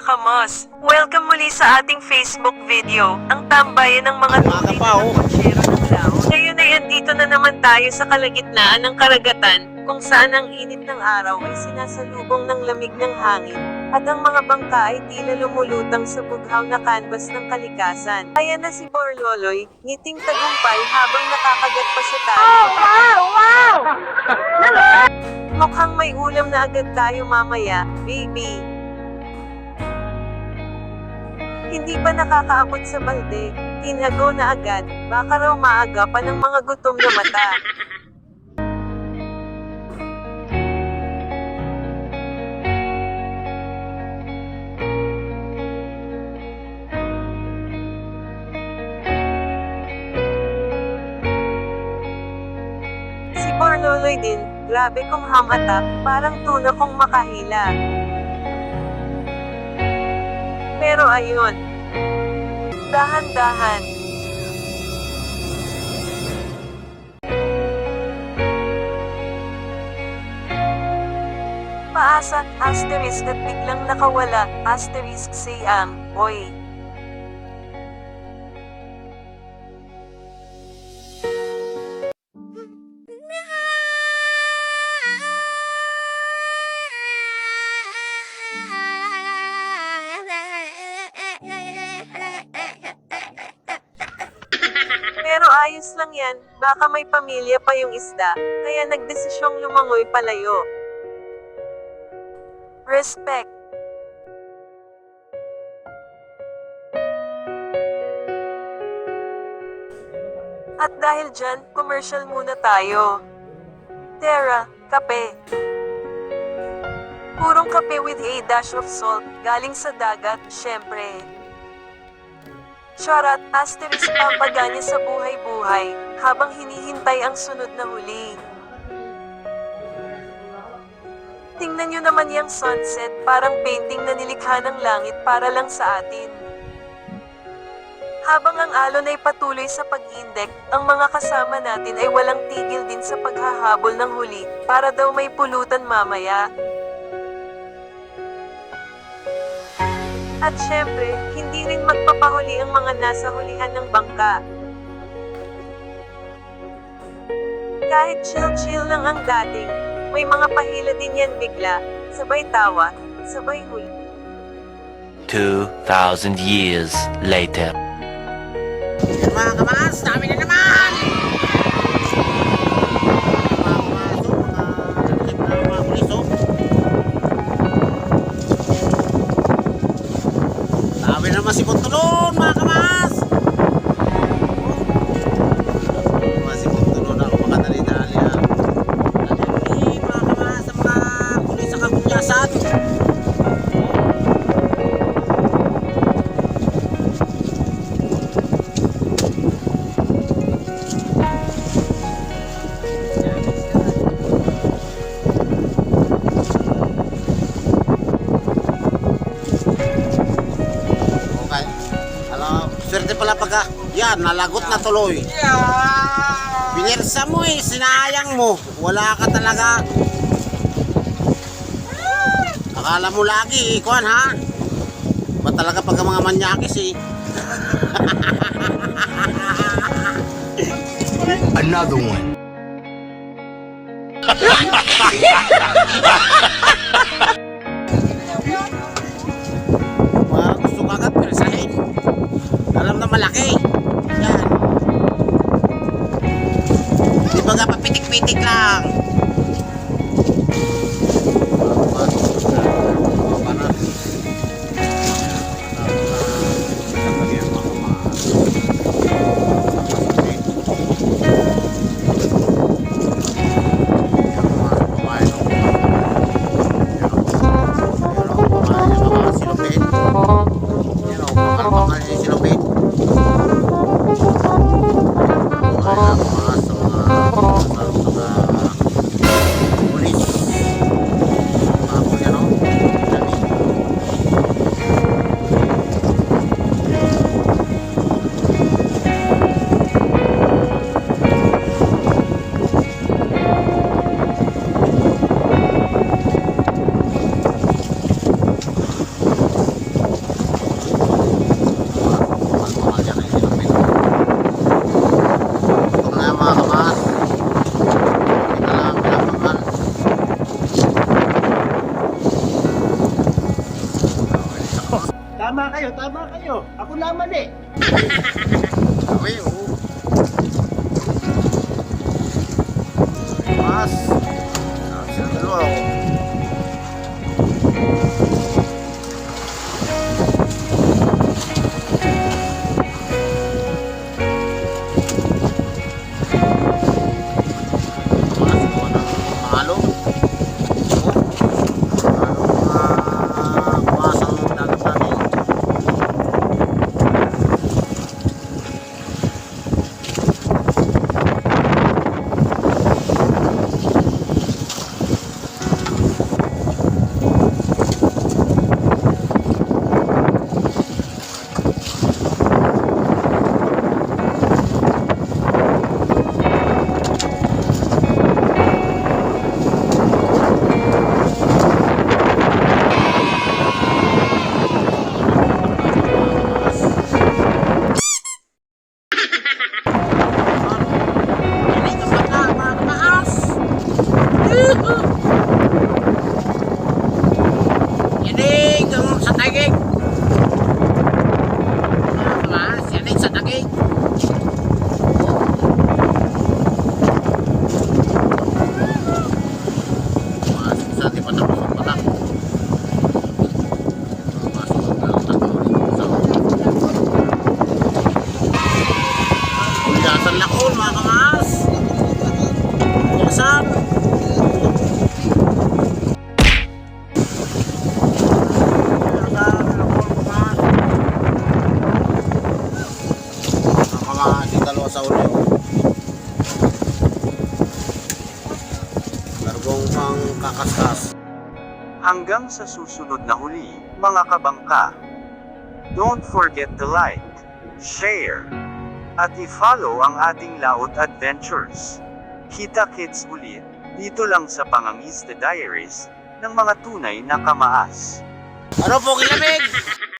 kamos! Welcome muli sa ating Facebook video, ang tambayan ng mga tunay na oh. ng laon. Ngayon ay andito na naman tayo sa kalagitnaan ng karagatan, kung saan ang init ng araw ay sinasalubong ng lamig ng hangin, at ang mga bangka ay tila lumulutang sa bughaw na canvas ng kalikasan. Ayan na si Borloloy, ngiting tagumpay habang nakakagat pa sa tali. Mukhang may ulam na agad tayo mamaya, baby. Hindi pa nakakaabot sa balde, tinago na agad, baka raw maaga pa ng mga gutom na mata. Si Borloloy din, grabe kong hamata, parang tuna kong makahila. Pero ayun, dahan-dahan. Paasa, asterisk at biglang nakawala, asterisk sayang, oy. Ayos lang yan, baka may pamilya pa yung isda, kaya nagdesisyong lumangoy palayo. Respect. At dahil dyan, commercial muna tayo. Terra, kape. Purong kape with a dash of salt, galing sa dagat, syempre. Charat, asterisk pampaganya sa buhay-buhay, habang hinihintay ang sunod na huli. Tingnan nyo naman yung sunset, parang painting na nilikha ng langit para lang sa atin. Habang ang alon ay patuloy sa pag-indek, ang mga kasama natin ay walang tigil din sa paghahabol ng huli, para daw may pulutan mamaya. At syempre, hindi rin magpapahuli ang mga nasa hulihan ng bangka. Kahit chill-chill lang ang dating, may mga pahila din yan bigla, sabay tawa, sabay huli. 2,000 years later. Mga kamas, dami na naman! Na Swerte pala pagka, yan, nalagot na tuloy. Binirsa mo eh, sinayang mo. Wala ka talaga. Akala mo lagi, ikuan ha? Ba talaga pagka mga manyakis eh. Another one. malaki. Yan. Di ba nga papitik-pitik lang? Tama kayo, tama kayo. Ako naman eh. Kami, oo. Mas. Sila dalawa, oh. Uliasan lakon mga kamaas. Dalawa sa uli. oh. Largong pang kakaskas. Hanggang sa susunod na huli, mga kabangka. Don't forget to like, share, at i-follow ang ating laot adventures. Kita-kits ulit, dito lang sa Pangangista Diaries, ng mga tunay na kamaas. Ano po kilamig?